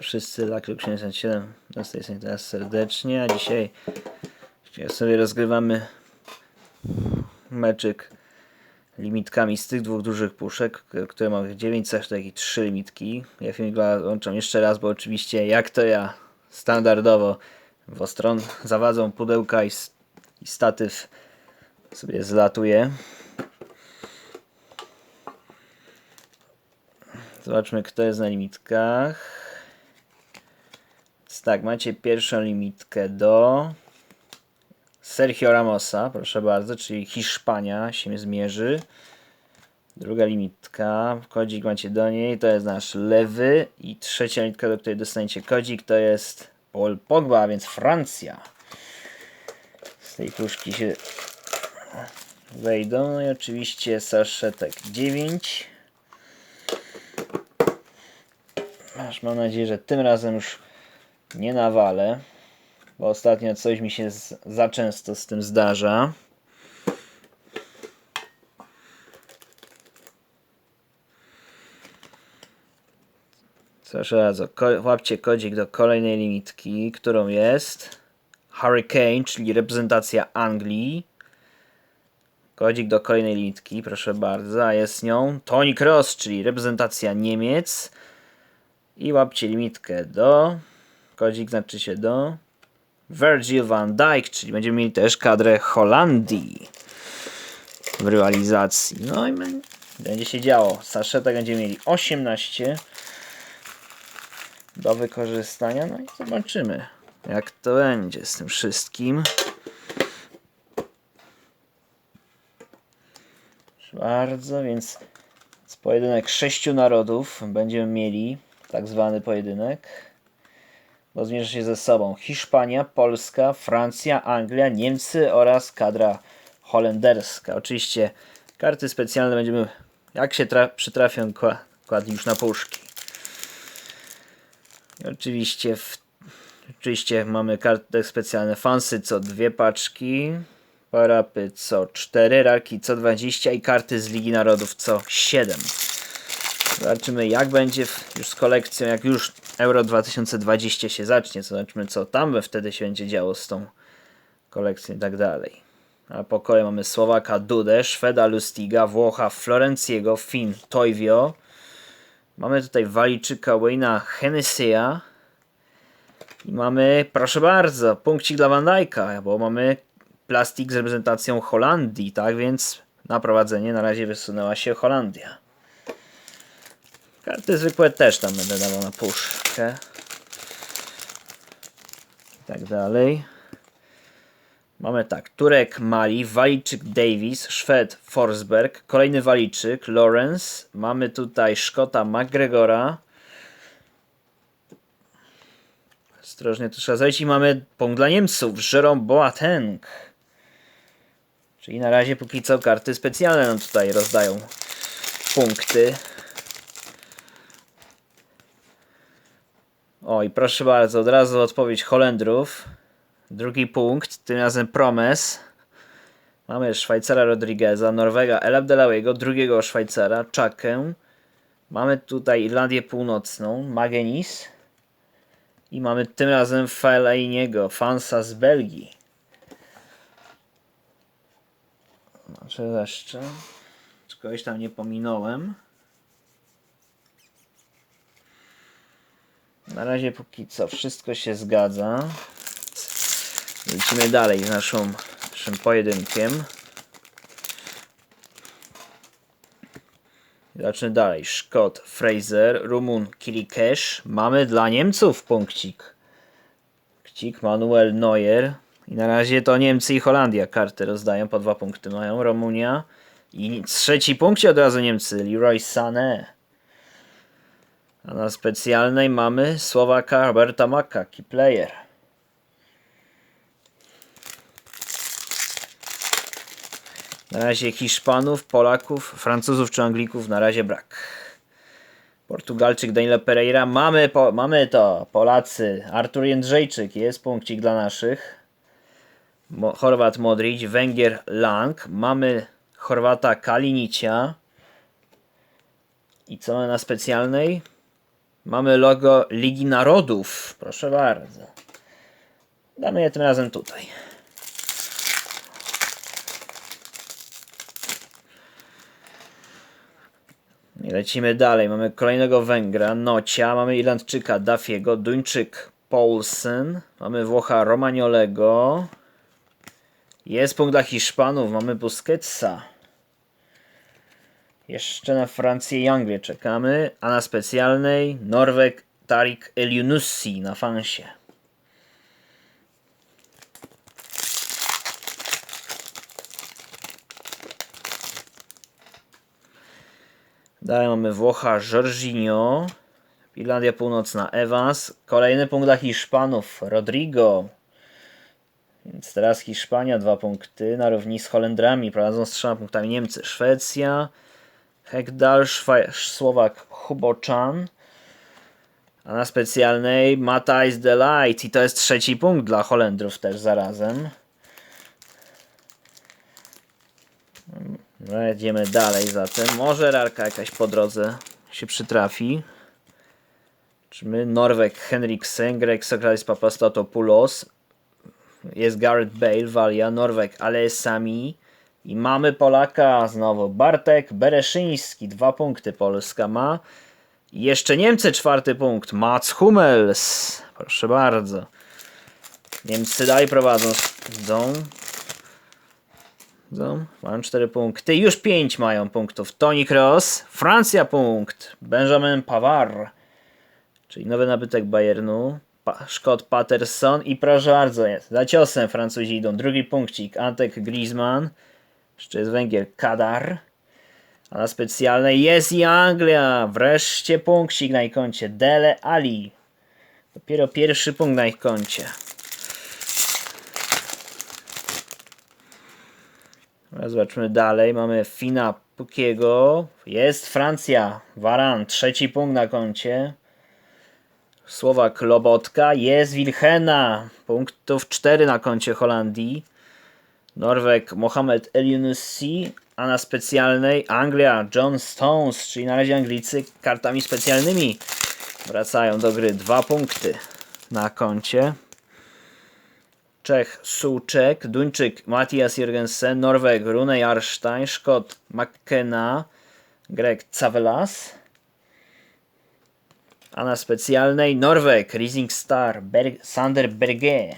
Wszyscy dla Klub 77 z tej strony teraz serdecznie, a dzisiaj sobie rozgrywamy meczyk limitkami z tych dwóch dużych puszek, które mamy 9 sasztek i 3 limitki. Ja film włączam jeszcze raz, bo oczywiście jak to ja standardowo w ostron zawadzą pudełka i, i statyw sobie zlatuje. Zobaczmy kto jest na limitkach. Tak, macie pierwszą limitkę do Sergio Ramosa, proszę bardzo, czyli Hiszpania się zmierzy. Druga limitka, kodzik macie do niej, to jest nasz lewy. I trzecia limitka, do której dostaniecie kodzik, to jest Paul Pogba, a więc Francja. Z tej puszki się wejdą. No i oczywiście saszetek 9. Aż mam nadzieję, że tym razem już nie nawalę, bo ostatnio coś mi się z, za często z tym zdarza. Proszę bardzo, ko- łapcie kodzik do kolejnej limitki, którą jest Hurricane, czyli reprezentacja Anglii. Kodzik do kolejnej limitki, proszę bardzo, a jest nią Tony Cross, czyli reprezentacja Niemiec. I łapcie limitkę do. Kodzik znaczy się do. Virgil van Dijk, czyli będziemy mieli też kadrę Holandii w rywalizacji. No i będzie się działo. Saszetek będziemy mieli 18 do wykorzystania. No i zobaczymy, jak to będzie z tym wszystkim. Bardzo, więc z pojedynek sześciu narodów będziemy mieli tak zwany pojedynek. Bo zmierzy się ze sobą Hiszpania, Polska, Francja, Anglia, Niemcy oraz kadra holenderska. Oczywiście karty specjalne będziemy, jak się tra- przytrafią, kła- kładli już na puszki. I Oczywiście, w, oczywiście mamy karty specjalne fansy co dwie paczki, parapy co cztery, rarki co 20 i karty z Ligi Narodów co 7. Zobaczymy jak będzie w, już z kolekcją, jak już Euro 2020 się zacznie. Zobaczymy co tam wtedy się będzie działo z tą kolekcją i tak dalej. A po kolei mamy Słowaka Dudę, Szweda Lustiga, Włocha Florenciego, Fin Toivio. Mamy tutaj Walijczyka Wayna Hennessy'a. I mamy, proszę bardzo, punkcik dla Van Dijk'a, bo mamy plastik z reprezentacją Holandii, tak więc na prowadzenie na razie wysunęła się Holandia. Karty zwykłe też tam będę dawał na puszkę. I tak dalej. Mamy tak, Turek Mali, Walijczyk Davis, Szwed Forsberg, kolejny Walijczyk Lawrence, mamy tutaj Szkota McGregora. Ostrożnie tu trzeba zejść i mamy punkt dla Niemców, Jerome Boateng. Czyli na razie póki co karty specjalne nam tutaj rozdają punkty. O i proszę bardzo, od razu odpowiedź Holendrów. Drugi punkt, tym razem Promes. Mamy Szwajcara Rodrigueza, Norwega El Abdelawiego, drugiego Szwajcara, Czakę. Mamy tutaj Irlandię Północną, Magenis. I mamy tym razem Fellainiego, Fansa z Belgii. Znaczy jeszcze. Czy kogoś tam nie pominąłem? Na razie póki co wszystko się zgadza. Lecimy dalej z naszą, naszym pojedynkiem. Zacznę dalej. Szkot, Fraser, Rumun, Kirikesz. Mamy dla Niemców punkcik. Punkcik Manuel Neuer. I na razie to Niemcy i Holandia karty rozdają. Po dwa punkty mają. Rumunia. I trzeci punkcie od razu Niemcy. Leroy Sané. A na specjalnej mamy Słowaka Roberta Maka, key player. Na razie Hiszpanów, Polaków, Francuzów czy Anglików na razie brak. Portugalczyk Daniel Pereira. Mamy, po, mamy to. Polacy. Artur Jędrzejczyk. Jest punkcik dla naszych. Mo, Chorwat Modric. Węgier Lang. Mamy Chorwata Kalinicia. I co na specjalnej? Mamy logo Ligi Narodów. Proszę bardzo. Damy je tym razem tutaj. I lecimy dalej. Mamy kolejnego Węgra, Nocia, mamy Irlandczyka, Dafiego, Duńczyk, Paulsen, mamy Włocha, Romagnolego. Jest punkt dla Hiszpanów, mamy Busquetsa. Jeszcze na Francję i Anglię czekamy, a na specjalnej Norweg Tarik Eliunussi na fansie. Dalej mamy Włocha Jorginho, Irlandia Północna Evans, kolejny punkt dla Hiszpanów Rodrigo. Więc teraz Hiszpania dwa punkty na równi z Holendrami, prowadzą z trzema punktami Niemcy, Szwecja, Hekdal, Słowak Huboczan, a na specjalnej Matthijs de Light i to jest trzeci punkt dla Holendrów też zarazem. No, jedziemy dalej zatem. Może rarka jakaś po drodze się przytrafi. Czy my? Norweg Henriksen, Greg Sokrates Papastatopoulos. Jest Gareth Bale, Walia, Norweg Alesami. I mamy Polaka znowu. Bartek Bereszyński. Dwa punkty Polska ma. I jeszcze Niemcy czwarty punkt. Mats Hummels. Proszę bardzo. Niemcy dalej prowadzą. Idą. No, mają 4 punkty. Już 5 mają punktów. Toni Kroos, Francja punkt. Benjamin Pavard, czyli nowy nabytek Bayernu. Pa Szkot Patterson i proszę bardzo, jest. Za ciosem Francuzi idą. Drugi punkcik. Antek Griezmann. Jeszcze jest Węgier Kadar. A na specjalnej jest i Anglia. Wreszcie punkcik na ich koncie. Dele Ali. Dopiero pierwszy punkt na ich koncie. Dobra, Zobaczmy dalej. Mamy Fina Pukiego. Jest Francja. Waran. Trzeci punkt na koncie. Słowak Lobotka. Jest Wilhena. Punktów 4 na koncie Holandii. Norweg Mohamed Eliunussi. A na specjalnej Anglia John Stones. Czyli na razie Anglicy kartami specjalnymi wracają do gry. Dwa punkty na koncie. Czech Suczek, Duńczyk Matthias Jürgensen, Norweg Rune Jarstein, Szkot McKenna, Grek Cavelas. A na specjalnej Norweg Rising Star Berg, Sander Berge.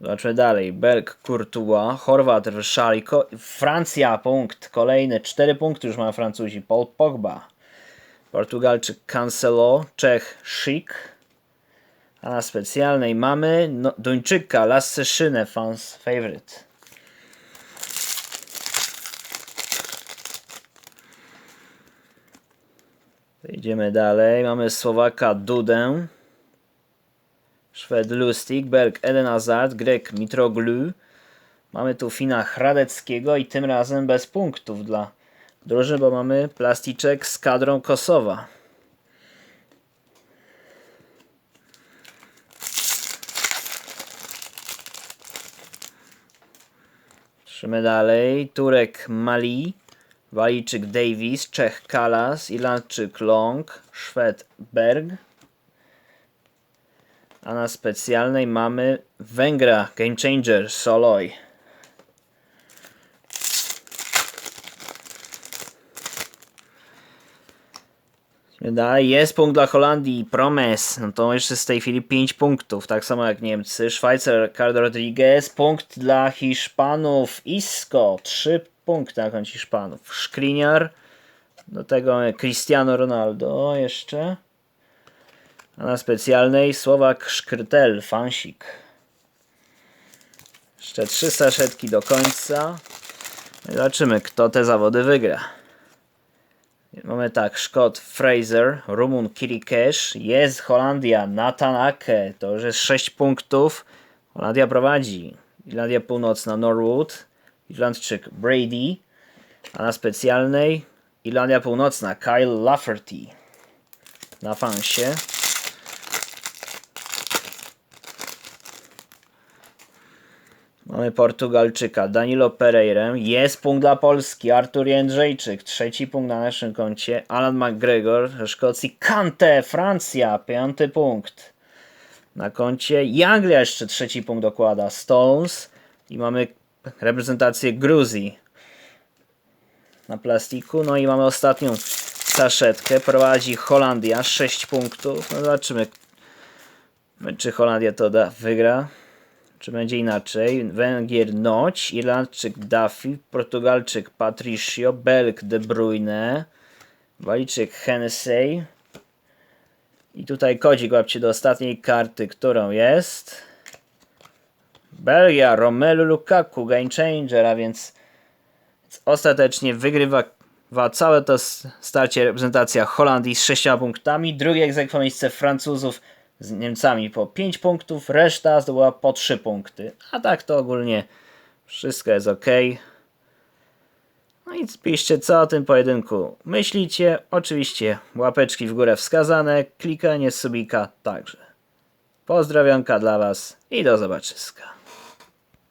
Zobaczmy dalej. Berg Courtois, Chorwat Ryszaliko, Francja punkt. Kolejny, cztery punkty już ma Francuzi. Paul Pogba. Portugalczyk Cancelo, Czech Schick, a na specjalnej mamy no, Duńczyka Lasse Szynę, fans favorite. Idziemy dalej. Mamy Słowaka Dudę, Szwed Lustig, Belg Eden Hazard, Grek Mitroglou. Mamy tu Fina Hradeckiego i tym razem bez punktów dla drużyny, bo mamy plasticzek z kadrą Kosowa. Trzymy dalej. Turek Mali, Walijczyk Davis, Czech Kalas, Irlandczyk Long, Szwed Berg. A na specjalnej mamy Węgra Game Changer Soloj. Dalej jest punkt dla Holandii, Promes. No to jeszcze z tej chwili 5 punktów, tak samo jak Niemcy. Szwajcar, Carlos Rodriguez, punkt dla Hiszpanów. Isco, 3 punkty na koncie Hiszpanów. Szkliniar, do tego Cristiano Ronaldo jeszcze. A na specjalnej Słowak Szkrytel, fansik. Jeszcze trzy saszetki do końca. No Zobaczymy, kto te zawody wygra. Mamy tak, Szkot Fraser, Rumun Kirikesz, jest Holandia, Nathan Ake, to już jest 6 punktów. Holandia prowadzi. Irlandia Północna, Norwood, Irlandczyk Brady, a na specjalnej Irlandia Północna, Kyle Lafferty na fansie. Mamy Portugalczyka Danilo Pereira. Jest punkt dla Polski. Artur Jędrzejczyk. Trzeci punkt na naszym koncie. Alan McGregor ze Szkocji. Kante, Francja. Piąty punkt na koncie. I Anglia jeszcze trzeci punkt dokłada. Stones. I mamy reprezentację Gruzji na plastiku. No i mamy ostatnią saszetkę. Prowadzi Holandia. 6 punktów. No zobaczymy, czy Holandia to da, wygra. Czy będzie inaczej? Węgier Noć, Irlandczyk Duffy, Portugalczyk Patricio, Belg De Bruyne, Walijczyk Hennessy. I tutaj kodzik łapcie do ostatniej karty, którą jest. Belgia, Romelu Lukaku, Game Changer, a więc, ostatecznie wygrywa wa- całe to starcie reprezentacja Holandii z 6 punktami. Drugie egzekwo miejsce Francuzów z Niemcami po 5 punktów, reszta zdobyła po 3 punkty. A tak to ogólnie wszystko jest ok. No i piszcie co o tym pojedynku myślicie. Oczywiście łapeczki w górę wskazane, klikanie subika także. Pozdrowionka dla Was i do zobaczyska.